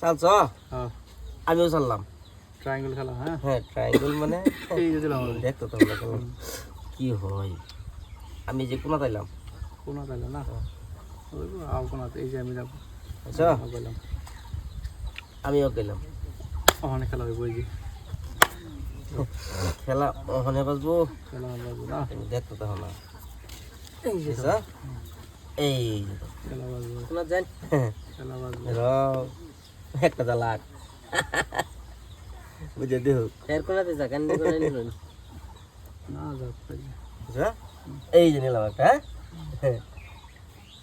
চালছ হ্যাঁ। আমিও চাললাম। ট্রায়াঙ্গেল খেলা হ্যাঁ? হ্যাঁ ট্রায়াঙ্গেল মানে দেখতো তো কি হয়? আমি যে কোনা তাইলাম কোনা তাইলে না? গো, আও কোনা এই যে আমি যাব। আচ্ছা। গেলাম আমিও গেলাম। ওখানে খেলা হইব যে। খেলা ওখানে বাজবো। খেলা বাজবো না? দেখতো তখন না এই যে আচ্ছা এই। যে তো। খেলা বাজবো কোনা যান খেলা বাজবো রাও একটা জালাক বুঝে দেহ এর কোনাতে যা কান্দি করে নিল না যে। এই যে নিলাম একটা হ্যাঁ?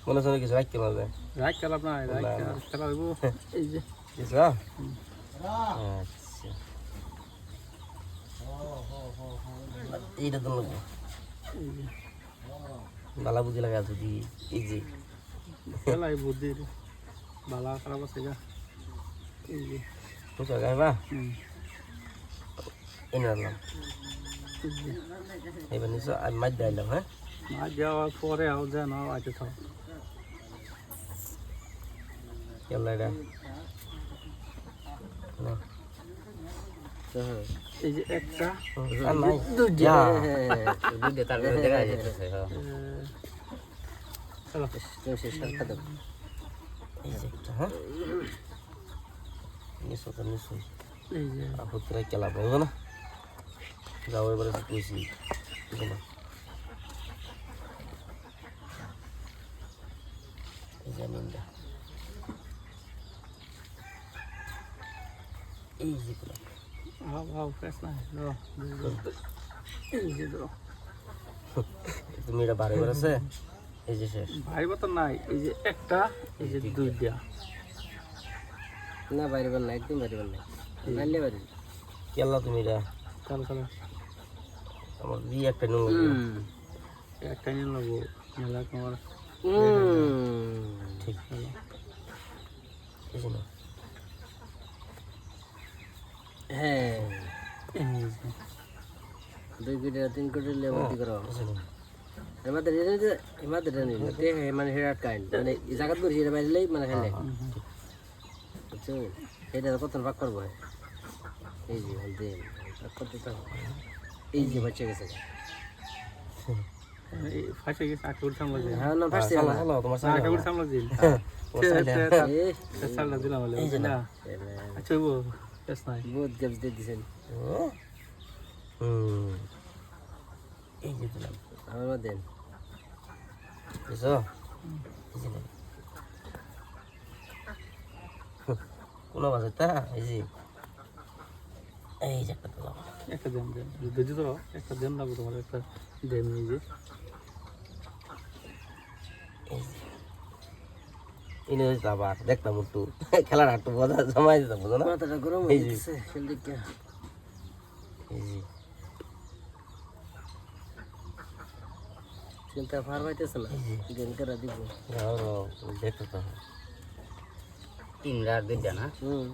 মনে সঙ্গে কিছু রাখতে পারবে। রাখ খেলা না, খেলা এই যে। কিছু আচ্ছা। এইটা তো যে। বালা বুঝি লাগা যদি এই যে খেলাই বুদ্ধি বালা খারাপ আছে যে গাইবা এনে আনলাম এই যে এবার নিশ্চয় আমি মাছ দিলাম হ্যাঁ মাছ যাওয়ার পরে আও যা না আছে থাও কেমন এটা না। এই যে একটা আর নাই তার দেখা যাচ্ছে হ্যাঁ এই যে আপত্তি রাখতে লাভ হবে না? যাও এবারে কইছি। বুঝো এই যে নিন্দা। এই যে গুলো আও আও ফ্রেশ না এই যে তুমি এটা বারে করেছে? এই যে শেষ। ভাই তো নাই এই যে একটা এই যে দুইটা। না বাইরে না একদম বাইরে বার না। নাইলে বাইরে কেলা তুমি এটা? চলো চলো আমার দিয়ে একটা নুন একটা নিয়ে নেব মেলা তোমার ঠিক। না হ্যাঁ। দুই কোটি তিন কোটি লেবুটি করো। এই যে না। এটা তে হে মানে হেরাট কাইন্ড মানে জায়গা করে হেরা বাইরেলেই মানে খেলে বুঝছ? এটা কত ভাগ করব এই যে বলতে কত তো এই যে বাচ্চা গেছে ফাঁসে গেছে আটকে হ্যাঁ না আটকে আচ্ছা বহুত গেমস দিয়ে দিছেন হুম। এই যে দিলাম। আমার দেন বুঝছ। কোন তা? এই যে। এই যে একটা দিলাম একটা দেন দেন। বুঝি তো একটা দেন লাগবে তোমার একটা দেন নিজে। ইনি হচ্ছে আবার দেখতাম একটু খেলার একটু বোঝা জমাই দিতাম বুঝো না? গরম হয়ে গেছে এই যে। কিন্তু ফার পাইতেছে না গেম করে দিব। দেখো তো। তিন রাত দুইটা না? হুম।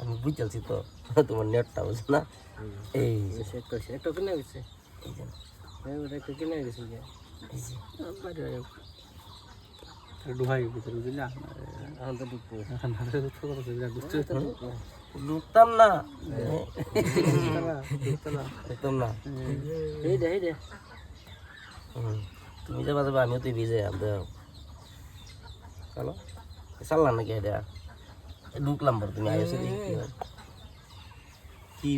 আমি বুঝতেছি তো তোমার নেটটা বুঝছ না? এই তো কিনে গেছে। এই যে। হ্যাঁ একটু কিনে গেছে যে এই যে বাইরে ডুহাই ভিতরে বুঝলি না এখন তো ঢুকবো এখন হাতে দুটো কথা বুঝলি দুটো ঢুকতাম না দুতলা ঢুকতাম না এই দে এই দে হুম। তুমি যে বাজাবে আমিও তো ভিজে আনতে চলো চাললাম নাকি এটা ঢুকলাম বড় তুমি আইসো দেখি কি হয়। কি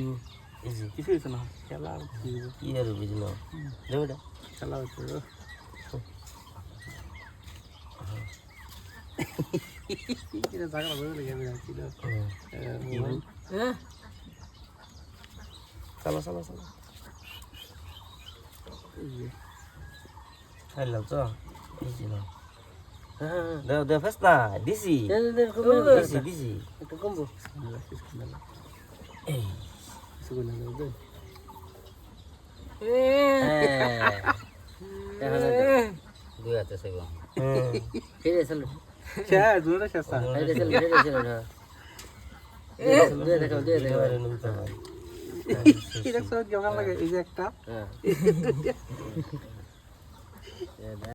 এই যে কিছু হয়েছে না খেলা আর কি হইব? কি আর বুঝলো দেবো এটা খেলা হচ্ছে গো। কিরে জাগা বলে লেগে যাচ্ছে কিরে হুম। হ্যাঁ চলো চলো চলো খাইলাম তো। হ্যাঁ দেও দেও ফেস না দিছি দে দে দিছি দিছি একটু কমবো। এই কিছু করে না দে দুই হাতে সেব ফিরে চলো শেষ দুটো শেষ হ্যাঁ দেখো লাগে? এই যে একটা। হ্যাঁ।